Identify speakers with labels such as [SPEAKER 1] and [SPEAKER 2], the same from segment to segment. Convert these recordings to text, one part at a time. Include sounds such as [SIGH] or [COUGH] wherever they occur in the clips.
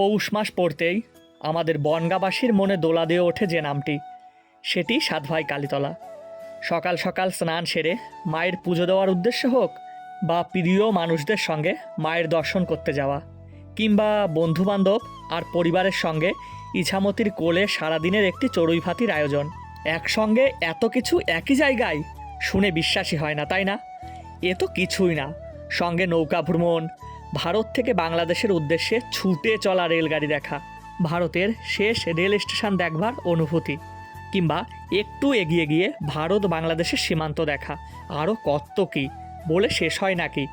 [SPEAKER 1] পৌষ মাস পড়তেই আমাদের বনগাবাসীর মনে দোলা দিয়ে ওঠে যে নামটি। সেটি সাতভাই কালীতলা। সকাল সকাল স্নান সেরে মায়ের পুজো দেওয়ার উদ্দেশ্য হোক বা প্রিয় মানুষদের সঙ্গে মায়ের দর্শন করতে যাওয়া কিংবা বন্ধুবান্ধব আর পরিবারের সঙ্গে ইছামতির কোলে সারাদিনের একটি চড়ুই ভাতির আয়োজন। একসঙ্গে এত কিছু একই জায়গায় শুনে বিশ্বাসী হয় না, তাই না? এ তো কিছুই না। সঙ্গে নৌকা ভ্রমণ ভারত থেকে বাংলাদেশের উদ্দেশ্যে ছুটে চলা রেলগাড়ি দেখা, ভারতের শেষ রেল স্টেশন দেখবার অনুভূতি, কিংবা একটু এগিয়ে গিয়ে ভারত বাংলাদেশের সীমান্ত দেখা আরও কত কি, বলে শেষ হয় নাকি?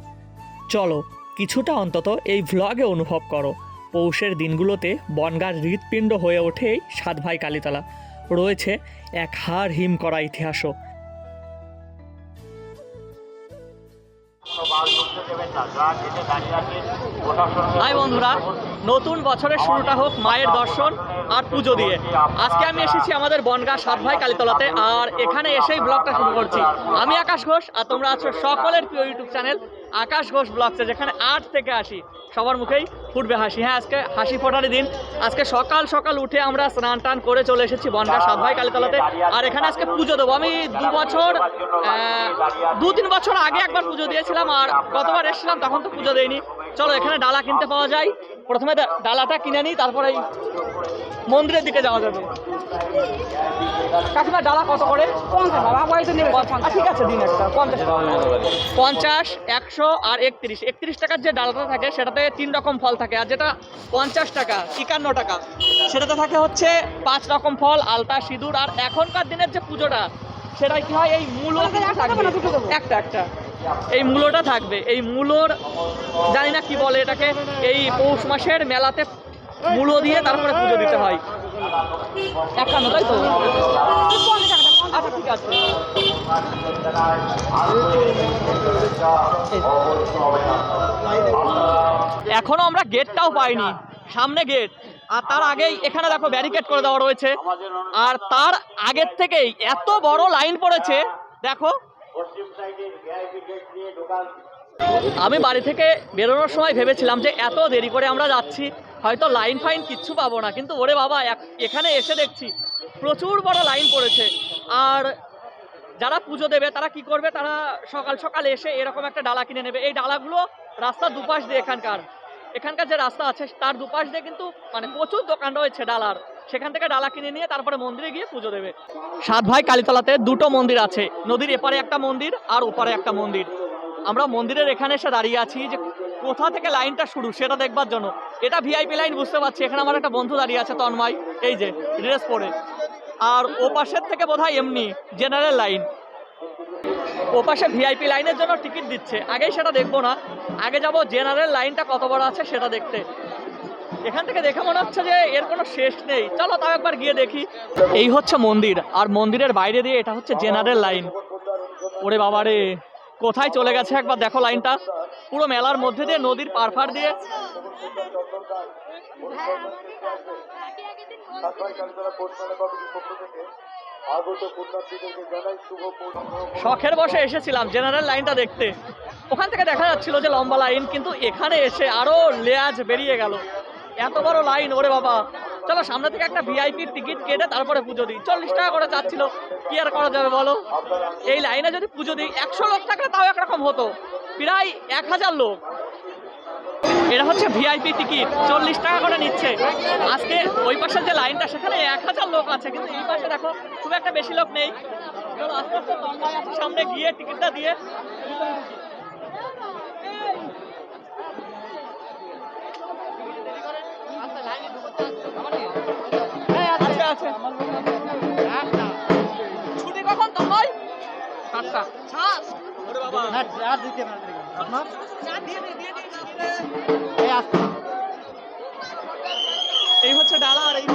[SPEAKER 1] চলো, কিছুটা অন্তত এই ভ্লগে অনুভব করো। পৌষের দিনগুলোতে বনগার হৃৎপিণ্ড হয়ে ওঠে এই সাতভাই কালীতলা। রয়েছে এক হাড় হিম করা ইতিহাসও। হাই বন্ধুরা নতুন বছরের শুরুটা হোক মায়ের দর্শন আর পুজো দিয়ে। আজকে আমি এসেছি আমাদের বনগা সাত ভাই কালীতলাতে আর এখানে এসেই ব্লগটা শুরু করছি। আমি আকাশ ঘোষ আর তোমরা আছো সকলের প্রিয় ইউটিউব চ্যানেল আকাশ ঘোষ ব্লগসে, যেখানে আট থেকে আসি সবার মুখেই ফুটবে হাসি। হ্যাঁ আজকে হাসি ফোটারই দিন। আজকে সকাল সকাল উঠে আমরা স্নান টান করে চলে এসেছি বনগা সাত ভাই কালীতলাতে আর এখানে আজকে পুজো দেবো। আমি দু বছর দু তিন বছর আগে একবার পুজো দিয়েছিলাম আর গতবার এসেছিলাম, তখন তো পুজো দেয়নি চলো, এখানে ডালা কিনতে পাওয়া যায়। প্রথমে ডালাটা কিনে নিই, তারপরে মন্দিরের দিকে যাওয়া যাবে। কাকিমা ডালা কত করে? পঞ্চাশ। বাবা বয়সে নেবে ঠিক আছে দিন একটা পঞ্চাশ। পঞ্চাশ একশো আর একত্রিশ। একত্রিশ টাকার যে ডালাটা থাকে সেটাতে তিন রকম ফল থাকে। আর যেটা পঞ্চাশ টাকা একান্ন টাকা সেটাতে থাকে হচ্ছে পাঁচ রকম ফল আলতা সিঁদুর। আর এখনকার দিনের যে পুজোটা সেটা কি হয়? এই মূলো একটা একটা। এই মূলোটা থাকবে। এই মূলোর জানি না কি বলে এটাকে এই পৌষ মাসের মেলাতে মূলো দিয়ে তারপরে পুজো দিতে হয়। তাই তো? আচ্ছা ঠিক আছে। এখনও আমরা গেটটাও পাইনি। সামনে গেট আর তার আগেই এখানে দেখো ব্যারিকেড করে দেওয়া রয়েছে। আর তার আগের থেকেই এত বড় লাইন পড়েছে, দেখো। আমি বাড়ি থেকে বেরোনোর সময় ভেবেছিলাম যে এত দেরি করে আমরা যাচ্ছি। হয়তো লাইন ফাইন কিচ্ছু পাবো না। কিন্তু ওরে বাবা এখানে এসে দেখছি প্রচুর বড় লাইন পড়েছে। আর যারা পুজো দেবে, তারা কি করবে? তারা সকাল সকাল এসে এরকম একটা ডালা কিনে নেবে। এই ডালাগুলো রাস্তার দুপাশ দিয়ে এখানকার। এখানকার যে রাস্তা আছে, তার দুপাশ দিয়ে কিন্তু মানে প্রচুর দোকান রয়েছে ডালার। সেখান থেকে ডালা কিনে নিয়ে তারপরে মন্দিরে গিয়ে পুজো দেবে। সাত ভাই কালীতলাতে দুটো মন্দির আছে। নদীর এপারে একটা মন্দির আর ওপারে একটা মন্দির। আমরা মন্দিরের এখানে এসে দাঁড়িয়ে আছি যে কোথা থেকে লাইনটা শুরু সেটা দেখবার জন্য। এটা ভিআইপি লাইন বুঝতে পারছি, এখানে আমার একটা বন্ধু দাঁড়িয়ে আছে তন্ময়, এই যে ড্রেস পরে। আর ও পাশের থেকে বোধহয় এমনি জেনারেল লাইন ও পাশে ভিআইপি লাইনের জন্য টিকিট দিচ্ছে। আগেই সেটা দেখব না। আগে যাব জেনারেল লাইনটা কত বড় আছে সেটা দেখতে। এখান থেকে দেখে মনে হচ্ছে যে এর কোনো শেষ নেই। চলো তাও একবার গিয়ে দেখি। এই হচ্ছে মন্দির, আর মন্দিরের বাইরে দিয়ে এটা হচ্ছে জেনারেল লাইন ওরে বাবারে। কোথায় চলে গেছে? একবার দেখো লাইনটা। পুরো মেলার মধ্যে দিয়ে নদীর পারফার দিয়ে। শখের বসে এসেছিলাম জেনারেল লাইনটা দেখতে। ওখান থেকে দেখা যাচ্ছিল যে লম্বা লাইন, কিন্তু এখানে এসে আরও লেয়াজ বেরিয়ে গেল। এত বড় লাইন, ওরে বাবা। চলো সামনে থেকে একটা ভিআইপি টিকিট কেটে তারপরে পুজো দিই। চল্লিশ টাকা করে যাচ্ছিল। কি আর করা যাবে বলো? এই লাইনে যদি পুজো দিই, একশো লোক থাকলে তাও একরকম হতো। প্রায় এক হাজার লোক। এটা হচ্ছে ভিআইপি টিকিট চল্লিশ টাকা করে নিচ্ছে। আজকে ওই পাশের যে লাইনটা, সেখানে এক হাজার লোক আছে। কিন্তু এই পাশে দেখো, খুব একটা বেশি লোক নেই। আস্তে আস্তে সামনে গিয়ে টিকিটটা দিয়ে। সাতটা ওরে বাবা এই হচ্ছে ডালা আর এই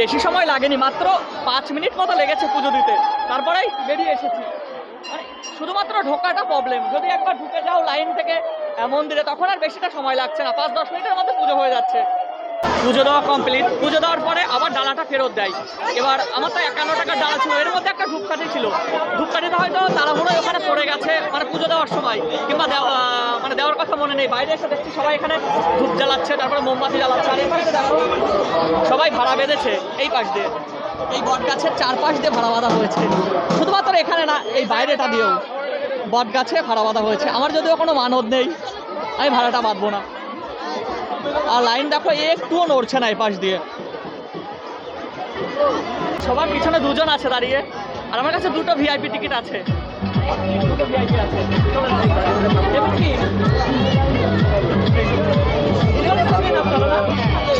[SPEAKER 1] বেশি সময় লাগেনি, মাত্র পাঁচ মিনিট মতো লেগেছে পুজো দিতে। তারপরেই বেরিয়ে এসেছি। মানে শুধুমাত্র ঢোকাটা প্রবলেম যদি একবার ঢুকে যাও লাইন থেকে মন্দিরে, তখন আর বেশিটা সময় লাগছে না। পাঁচ, দশ মিনিটের মধ্যে পুজো হয়ে যাচ্ছে। পুজো দেওয়া কমপ্লিট পুজো দেওয়ার পরে আবার ডালাটা ফেরত দেয়। এবার আমার তো একান্ন টাকার ডালা ছিল। এর মধ্যে একটা ধূপকাঠি ছিল। ধূপকাঠিটা হয়তো তাড়াহুড়োয় ওখানে পড়ে গেছে মানে পুজো দেওয়ার সময়। কিংবা মানে দেওয়ার কথা মনে নেই। বাইরে এসে দেখছি সবাই এখানে ধূপ জ্বালাচ্ছে, তারপরে মোমবাতি জ্বালাচ্ছে। আর এখানে দেখো, সবাই ভাড়া বেঁধেছে এই পাশ দিয়ে। এই বট গাছের চারপাশ দিয়ে ভাড়া বাঁধা হয়েছে। শুধুমাত্র এখানে না, এই বাইরেটা দিয়েও বট গাছে ভাড়া বাঁধা হয়েছে। আমার যদিও কোনো মানদ নেই, আমি ভাড়াটা বাঁধবো না। আর লাইন দেখো, একটুও নড়ছে না এই পাশ দিয়ে। সবার পিছনে দুজন আছে দাঁড়িয়ে, আর আমার কাছে দুটো ভিআইপি টিকিট আছে?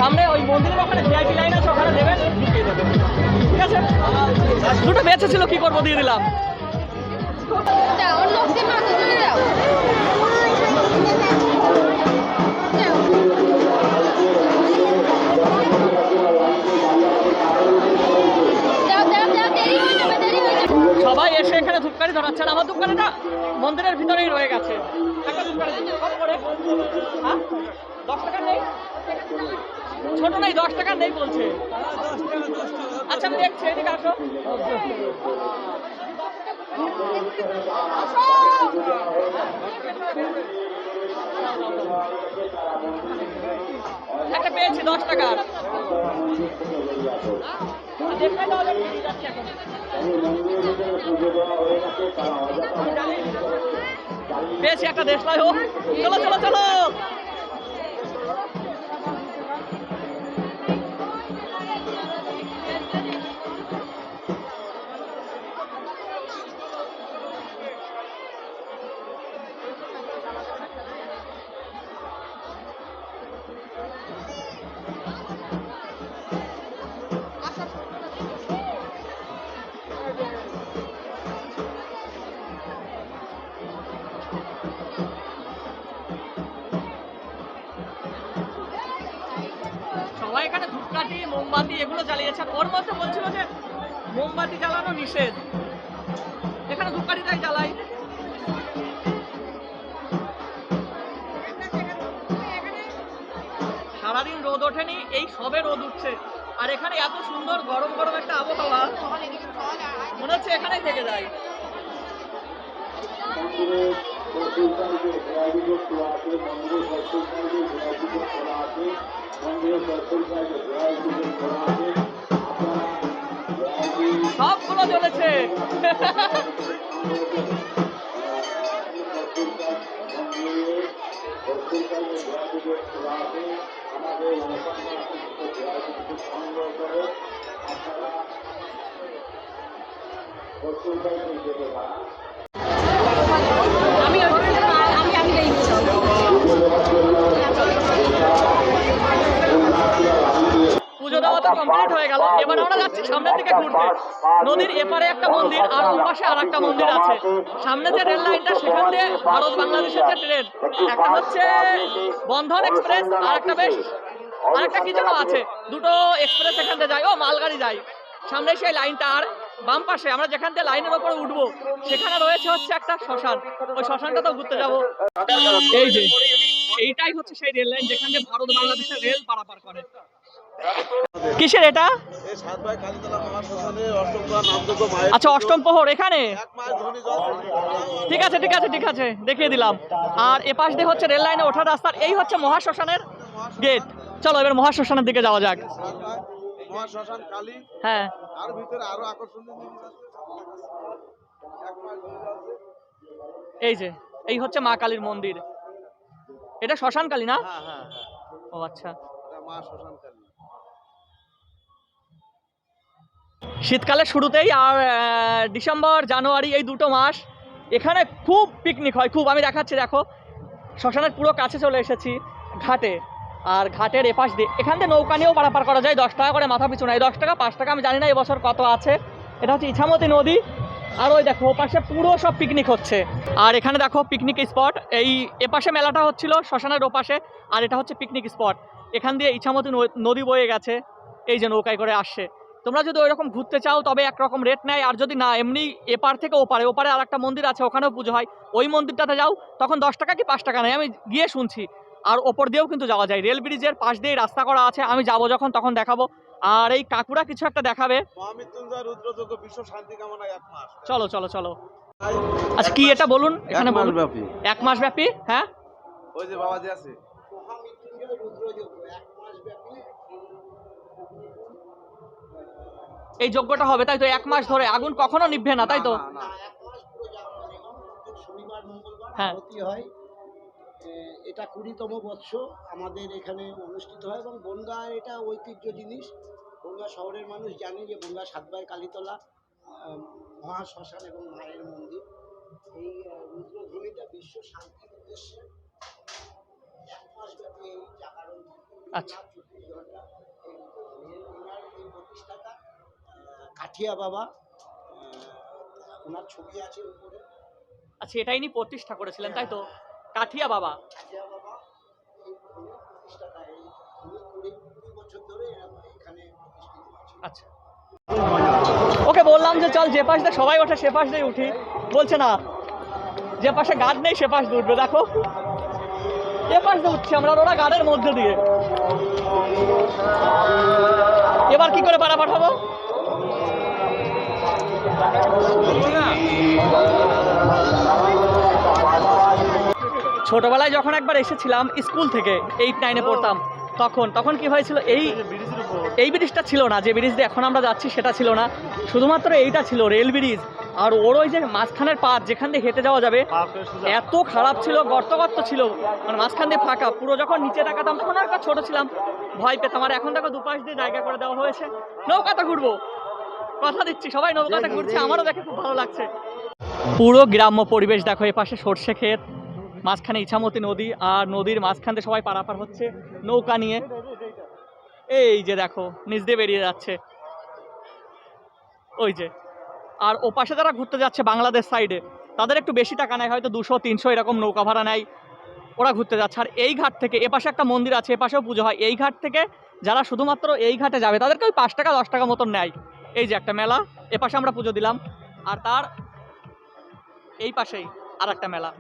[SPEAKER 1] সামনে ওই মন্দিরের ওখানে ভিআইপি লাইন আছে, ওখানে দেবেন ঠিক আছে। দুটো বেঁচে ছিল, কি করব? দিয়ে দিলাম। এখানে ধরাচ্ছেন। আমার দোকানটা মন্দিরের ভিতরেই রয়ে গেছে? হ্যাঁ? দশ টাকা নেই? ছোট নেই, দশ টাকা নেই বলছে। আচ্ছা আমি দেখছি, এদিকে আসো। একটা পেয়েছি, দশ টাকার পেয়েছি একটা দেশলাই হোক চলো চলো চলো ওর মধ্যে বলছিল যে মোমবাতি জ্বালানো নিষেধ। এখানে ধূপকাঠিটাই জ্বালাই। সারাদিন রোদ ওঠেনি, এই সবে রোদ উঠছে। আর এখানে এত সুন্দর গরম গরম একটা আবহাওয়া, মনে হচ্ছে এখানেই থেকে যায়। সবগুলো জ্বলেছে।
[SPEAKER 2] করে আমি আমি দেই
[SPEAKER 1] পুজো দেওয়া তো কমপ্লিট হয়ে গেল। এবার আমরা যাচ্ছি সামনের দিকে ঘুরতে। নদীর এপারে একটা মন্দির আর ওপাশে আর একটা মন্দির আছে। সামনে যে রেল লাইনটা সেখান দিয়ে ভারত বাংলাদেশের যে ট্রেন একটা হচ্ছে বন্ধন এক্সপ্রেস আর একটা বেশ আর একটা কি যেন আছে? দুটো এক্সপ্রেস এখান যায়। ও মালগাড়ি যায়। সামনে সেই লাইনটা আর বাম পাশে আমরা যেখান দিয়ে লাইনের ওপরে উঠবো সেখানে রয়েছে হচ্ছে একটা শ্মশান। ওই শ্মশানটা তো ঘুরতে যাব। এই যে। এইটাই হচ্ছে সেই রেল লাইন যেখান দিয়ে ভারত বাংলাদেশের রেল পারাপার করে। কিসের এটা? আচ্ছা অষ্টম প্রহর এখানে? ঠিক আছে ঠিক আছে ঠিক আছে দেখিয়ে দিলাম। আর এপাশ দিয়ে হচ্ছে রেল লাইনে ওঠার রাস্তার এই হচ্ছে মহাশ্মশানের গেট। চলো এবার মহাশ্মশানের দিকে যাওয়া যাক। হ্যাঁ। এই যে এই হচ্ছে মা কালীর মন্দির। এটা শ্মশান কালী না?
[SPEAKER 3] হ্যাঁ হ্যাঁ হ্যাঁ।
[SPEAKER 1] ও আচ্ছা।
[SPEAKER 3] মা শ্মশান কালী।
[SPEAKER 1] শীতকালের শুরুতেই আর ডিসেম্বর, জানুয়ারি এই দুটো মাস এখানে খুব পিকনিক হয়, খুব। আমি দেখাচ্ছি, দেখো। শ্মশানের পুরো কাছে চলে এসেছি ঘাটে। আর ঘাটের এপাশ দিয়ে, এখান থেকে নৌকা নিয়েও পারাপার করা যায়, দশ টাকা করে মাথা পিছু নেয়। দশ টাকা, পাঁচ টাকা, আমি জানি না এবছর কত আছে। এটা হচ্ছে ইছামতি নদী। আর ওই দেখো, ওপাশে পুরো সব পিকনিক হচ্ছে। আর এখানে দেখো পিকনিক স্পট এই এপাশে মেলাটা হচ্ছিল শ্মশানের ওপাশে, আর এটা হচ্ছে পিকনিক স্পট এখান দিয়ে ইছামতি নদী বয়ে গেছে। এই যে নৌকায় করে আসছে। তোমরা যদি ওইরকম ঘুরতে চাও তবে একরকম রেট নেয়। আর যদি না এমনি এপার থেকে ওপারে ওপারে আর একটা মন্দির আছে ওখানেও পুজো হয়। ওই মন্দিরটাতে যাও তখন দশ টাকা কি পাঁচ টাকা নেয়? আমি গিয়ে শুনছি। আর ওপর দিয়েও কিন্তু যাওয়া যায়। রেল ব্রিজের পাশ দিয়ে রাস্তা করা আছে। আমি যাব যখন তখন দেখাবো। আর এই কাকুরা কিছু একটা দেখাবে। চলো চলো চলো। আচ্ছা কি এটা বলুন? এখানে
[SPEAKER 3] এক মাস ব্যাপী।
[SPEAKER 1] এক মাস ব্যাপী? হ্যাঁ?
[SPEAKER 3] ওই যে বাবাজি আছে।
[SPEAKER 1] এই যজ্ঞটা হবে তাই তো? এক মাস ধরে আগুন কখনো নিভবে না তাই তো? হ্যাঁ।
[SPEAKER 4] হয়। এটা কুড়িতম বৎস আমাদের এখানে অনুষ্ঠিত হয় এবং বনগা এটা ঐতিহ্য জিনিস। বনগা শহরের মানুষ জানে যে বনগা সাতবাই কালীতলা আহ, মহা শ্মশান এবং মায়ের মন্দির। এই রুদ্রভূমিটা বিশ্ব শান্তির উদ্দেশ্যে এক মাস ব্যাপী এই জাগরণ
[SPEAKER 1] আচ্ছা।
[SPEAKER 4] চব্বিশ ঘণ্টা এই প্রতিষ্ঠাতা কাঠিয়া বাবা ওনার ছবি আছে উপরে।
[SPEAKER 1] আচ্ছা এটাই নি প্রতিষ্ঠা করেছিলেন তাই তো? কাঠিয়া বাবা।
[SPEAKER 4] কাঠিয়া বাবা
[SPEAKER 1] আচ্ছা। ওকে বললাম যে চল যে পাশ দিয়ে সবাই ওঠে সে পাশ দিয়ে উঠি। বলছে না যে পাশে গার্ড নেই সে পাশ দিয়ে উঠবে দেখো। এ পাশ দিয়ে উঠছি আমরা ওরা গার্ডের মধ্যে দিয়ে। এবার কি করে পাড়া পাঠাবো ছোটবেলায় যখন একবার এসেছিলাম স্কুল থেকে এইট নাইনে পড়তাম, তখন তখন কি হয়েছিল? এই এই ব্রিজটা ছিল না, যে ব্রিজ দিয়ে এখন আমরা যাচ্ছি সেটা ছিল না। শুধুমাত্র এইটা ছিল রেল ব্রিজ আর ওর ওই যে মাঝখানের পাত যেখান দিয়ে হেঁটে যাওয়া যাবে, এত খারাপ ছিল গর্ত গর্ত ছিল মানে মাঝখান দিয়ে ফাঁকা। পুরো যখন নিচে তাকাতাম, তখন আর ছোট ছিলাম, ভয় পেতাম। আর এখন দেখো দুপাশ দিয়ে জায়গা করে দেওয়া হয়েছে, নৌকাতে ঘুরবো। কথা দিচ্ছি সবাই নৌকাতে ঘুরছে আমারও দেখে খুব ভালো লাগছে। পুরো গ্রাম্য পরিবেশ দেখো এ পাশে সর্ষে ক্ষেত মাঝখানে ইছামতি নদী আর নদীর মাঝখান দিয়ে সবাই পারাপার হচ্ছে নৌকা নিয়ে। এই যে দেখো নিচ দিয়ে বেরিয়ে যাচ্ছে। ওই যে। আর ও পাশে যারা ঘুরতে যাচ্ছে বাংলাদেশ সাইডে তাদের একটু বেশি টাকা নেয় হয়তো দুশো তিনশো এরকম নৌকা ভাড়া নেয় ওরা ঘুরতে যাচ্ছে। আর এই ঘাট থেকে এ পাশে একটা মন্দির আছে এ পাশেও পুজো হয়। এই ঘাট থেকে যারা শুধুমাত্র এই ঘাটে যাবে তাদেরকে ওই পাঁচ টাকা দশ টাকা মতন নেয়। এই যে একটা মেলা, এ পাশে আমরা পুজো দিলাম। আর তার এই পাশেই আর একটা মেলা।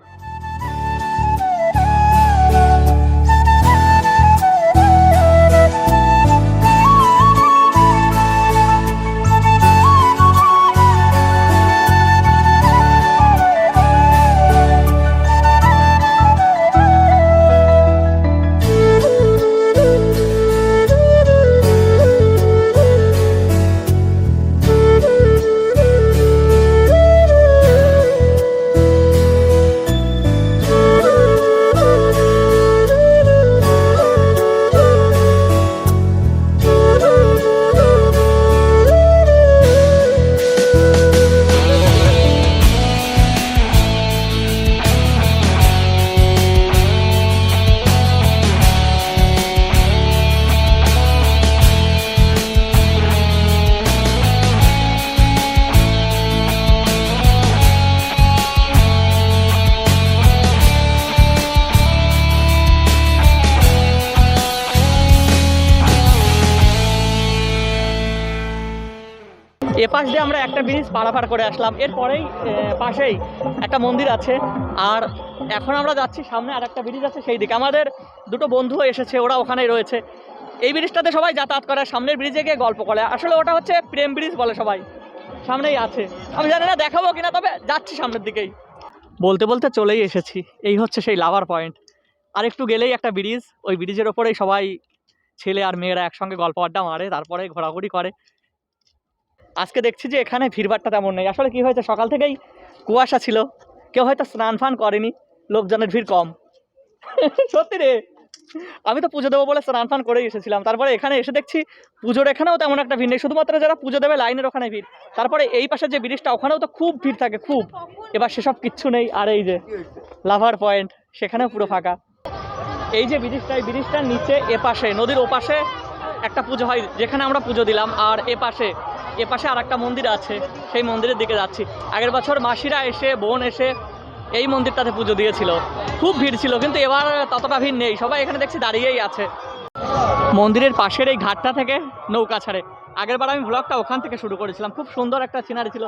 [SPEAKER 1] একটা ব্রিজ পারাপার করে আসলাম। এরপরেই পাশেই একটা মন্দির আছে। আর এখন আমরা যাচ্ছি, সামনে আর একটা ব্রিজ আছে সেই দিকে। আমাদের দুটো বন্ধু এসেছে, ওরা ওখানেই রয়েছে। এই ব্রিজটাতে সবাই যাতায়াত করে, সামনের ব্রিজে গিয়ে গল্প করে। আসলে ওটা হচ্ছে প্রেম ব্রিজ বলে সবাই। সামনেই আছে। আমি জানি না দেখাবো কিনা, তবে যাচ্ছি সামনের দিকেই। বলতে বলতে চলেই এসেছি। এই হচ্ছে সেই লাভার পয়েন্ট আর একটু গেলেই একটা ব্রিজ। ওই ব্রিজের ওপরেই সবাই ছেলে আর মেয়েরা একসঙ্গে গল্প আড্ডা মারে, তারপরে ঘোরাঘুরি করে। আজকে দেখছি যে এখানে ভিড়ভাড়টা তেমন নেই। আসলে কি হয়েছে, সকাল থেকেই কুয়াশা ছিল। কেউ হয়তো স্নান ফান করেনি, লোকজনের ভিড় কম। [LAUGHS] সত্যি রে! আমি তো পুজো দেবো বলে স্নান ফান করেই এসেছিলাম। তারপরে এখানে এসে দেখছি পুজোর এখানেও তেমন একটা ভিড় নেই। শুধুমাত্র যারা পুজো দেবে লাইনের ওখানে ভিড়। তারপরে এই পাশে যে ব্রিজটা, ওখানেও তো খুব ভিড় থাকে, খুব। এবার সেসব কিচ্ছু নেই। আর এই যে লাভার পয়েন্ট, সেখানেও পুরো ফাঁকা। এই যে ব্রিজটা, এই ব্রিজটার নিচে এপাশে, নদীর ওপাশে একটা পুজো হয়, যেখানে আমরা পুজো দিলাম। আর এ পাশে এ পাশে আর একটা মন্দির আছে, সেই মন্দিরের দিকে যাচ্ছি। আগের বছর মাসিরা এসে, বোন এসে এই মন্দিরটাতে পুজো দিয়েছিল। খুব ভিড় ছিল, কিন্তু এবার ততটা ভিড় নেই। সবাই এখানে দেখছি দাঁড়িয়েই আছে। মন্দিরের পাশের এই ঘাটটা থেকে নৌকা ছাড়ে। আগেরবার আমি ভ্লগটা ওখান থেকে শুরু করেছিলাম। খুব সুন্দর একটা সিনারি ছিল।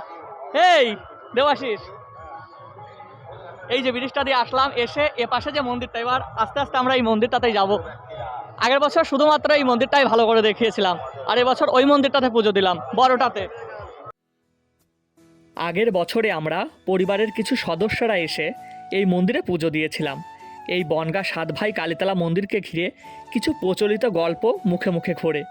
[SPEAKER 1] এই, দেবাশিস। এই যে ব্রিজটা দিয়ে আসলাম, এসে এ পাশে যে মন্দিরটা, এবার আস্তে আস্তে আমরা এই মন্দিরটাতেই যাব। আগের বছর শুধুমাত্র এই মন্দিরটাই ভালো করে দেখিয়েছিলাম, আর এবছর ওই মন্দিরটাতে পুজো দিলাম, বড়টাতে। আগের বছরে আমরা পরিবারের কিছু সদস্যরা এসে এই মন্দিরে পুজো দিয়েছিলাম। এই বনগা সাত ভাই কালীতলা মন্দিরকে ঘিরে কিছু প্রচলিত গল্প মুখে মুখে ঘোরে।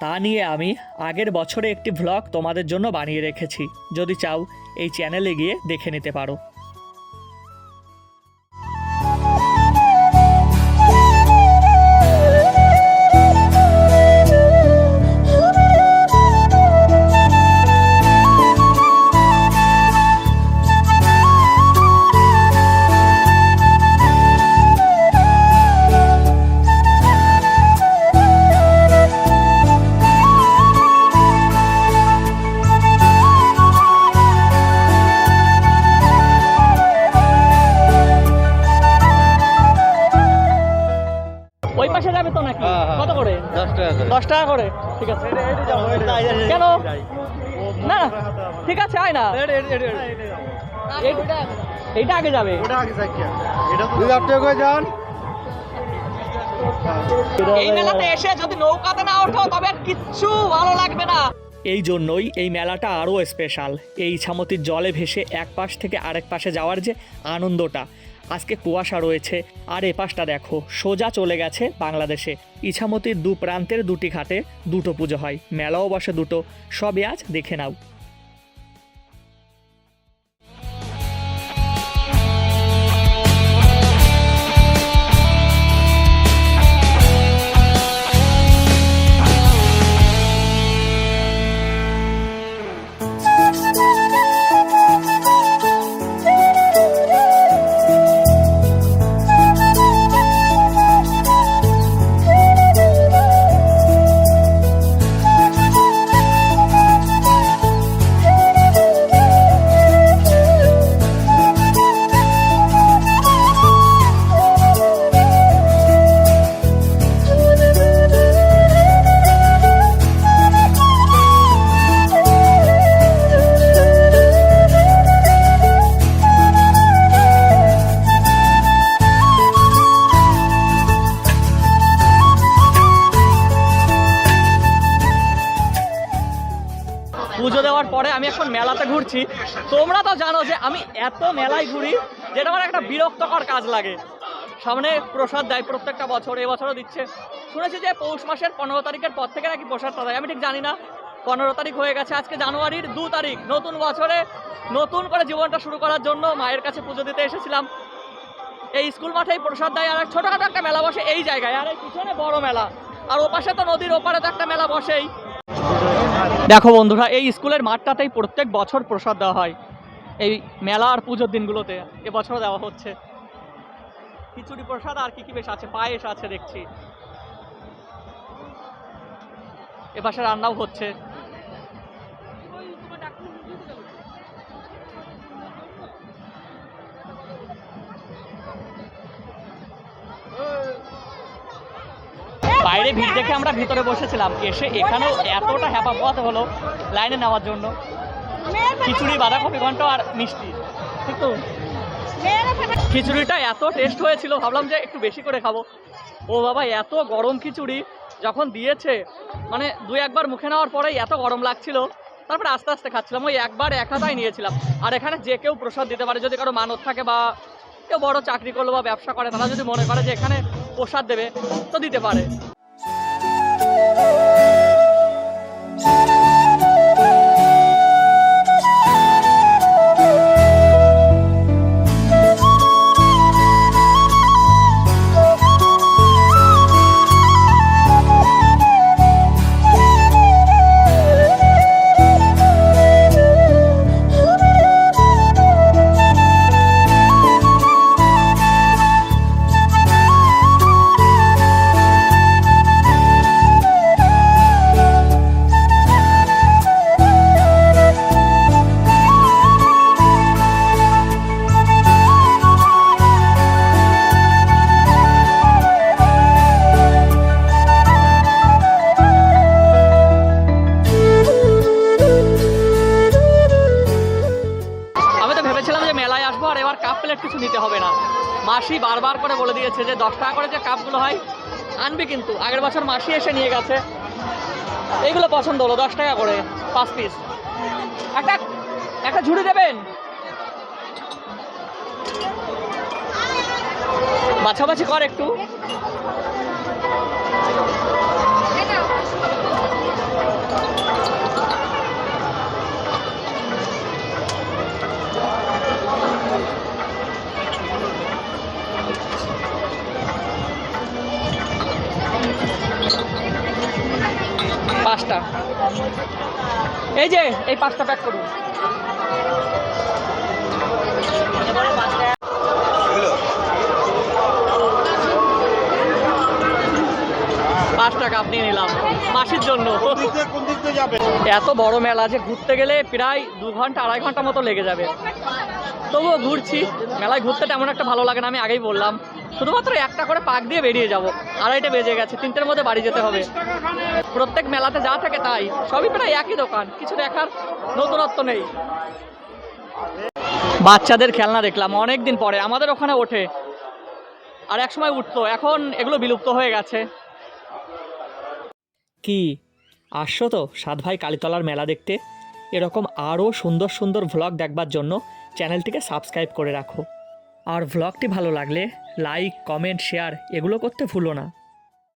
[SPEAKER 1] তা নিয়ে আমি আগের বছরে একটি ভ্লগ তোমাদের জন্য বানিয়ে রেখেছি। যদি চাও, এই চ্যানেলে গিয়ে দেখে নিতে পারো।
[SPEAKER 3] দশ টাকা করে।
[SPEAKER 1] ঠিক আছে। কেন? না ঠিক আছে আয় না। এই- এইটা আগে যাবে।
[SPEAKER 3] দুই হাজার টাকা করে যান।
[SPEAKER 1] এই মেলাতে এসে যদি নৌকাতে না ওঠো তবে আর কিচ্ছু ভালো লাগবে না। এই জন্যই এই মেলাটা আরও স্পেশাল এই ইছামতির জলে ভেসে এক পাশ থেকে আরেক পাশে যাওয়ার যে আনন্দটা। আজকে কুয়াশা রয়েছে। আর এপাশটা পাশটা দেখো, সোজা চলে গেছে বাংলাদেশে। ইছামতির দু প্রান্তের দুটি ঘাটে দুটো পুজো হয়, মেলাও বসে দুটো। সবে আজ দেখে নাও। ঘুরছি তোমরা তো জানো যে আমি এত মেলায় ঘুরি, যেটা আমার একটা বিরক্তকর কাজ লাগে। সামনে প্রসাদ দেয় প্রত্যেকটা বছর এবছরও দিচ্ছে। শুনেছি যে পৌষ মাসের পনেরো তারিখের পর থেকে নাকি প্রসাদটা দেয় আমি ঠিক জানি না। পনেরো তারিখ হয়ে গেছে, আজকে জানুয়ারির দু তারিখ। নতুন বছরে নতুন করে জীবনটা শুরু করার জন্য মায়ের কাছে পুজো দিতে এসেছিলাম। এই স্কুল মাঠেই প্রসাদ দেয়, আর ছোটোখাটো একটা মেলা বসে এই জায়গায়। আর এই পিছনে বড় মেলা। আর ওপাশে তো নদীর ওপারে তো একটা মেলা বসেই। দেখো বন্ধুরা, এই স্কুলের মাঠটাতেই প্রত্যেক বছর প্রসাদ দেওয়া হয়। এই মেলা আর পুজোর দিনগুলোতে এবছরও দেওয়া হচ্ছে। খিচুড়ি প্রসাদ আর কি কি বেশ আছে, পায়েস আছে দেখছি। এপাশে রান্নাও হচ্ছে। বাইরে ভিড় দেখে আমরা ভিতরে বসেছিলাম। এসে এখানেও এতটা হ্যাপা পোয়াতে হলো লাইনে নেওয়ার জন্য। খিচুড়ি, বাঁধাকপি, ঘন্ট আর মিষ্টি। খিচুড়িটা এত টেস্ট হয়েছিল, ভাবলাম যে একটু বেশি করে খাব। ও বাবা, এত গরম খিচুড়ি যখন দিয়েছে মানে দুই একবার মুখে নেওয়ার পরেই এত গরম লাগছিল। তারপরে আস্তে আস্তে খাচ্ছিলাম, ওই একবার এক হাতায় নিয়েছিলাম। আর এখানে যে কেউ প্রসাদ দিতে পারে, যদি কারও মানত থাকে বা কেউ বড় চাকরি করল বা ব্যবসা করে, তারা যদি মনে করে যে এখানে প্রসাদ দেবে, তো দিতে পারে। Thank you. পছন্দ হলো দশ টাকা করে পাঁচ পিস একটা একটা ঝুড়ি দেবেন? বাছাবাছি কর একটু। পাঁচটা। এই যে, এই পাঁচটা প্যাক করুন। পাঁচ টাকা আপনি নিলাম, মাসির জন্য। এত বড় মেলা যে ঘুরতে গেলে প্রায় দু ঘণ্টা, আড়াই ঘণ্টা মতো লেগে যাবে। তবুও ঘুরছি, মেলায় ঘুরতে তেমন একটা ভালো লাগে না, আমি আগেই বললাম। শুধুমাত্র একটা করে পাক দিয়ে বেরিয়ে যাব। আড়াইটা বেজে গেছে, তিনটের মধ্যে বাড়ি যেতে হবে। প্রত্যেক মেলাতে যা থাকে তাই। সবই প্রায় একই দোকান, কিছু দেখার নতুনত্ব নেই। বাচ্চাদের খেলনা দেখলাম অনেক দিন পরে, আমাদের ওখানে ওঠে। আর এক সময় উঠতো, এখন এগুলো বিলুপ্ত হয়ে গেছে। কি, আসছো তো সাত ভাই কালীতলার মেলা দেখতে? এরকম আরও সুন্দর সুন্দর ভ্লগ দেখবার জন্য চ্যানেলটিকে সাবস্ক্রাইব করে রাখো। আর ভ্লগটি ভালো লাগলে লাইক কমেন্ট শেয়ার এগুলো করতে ভুলো না।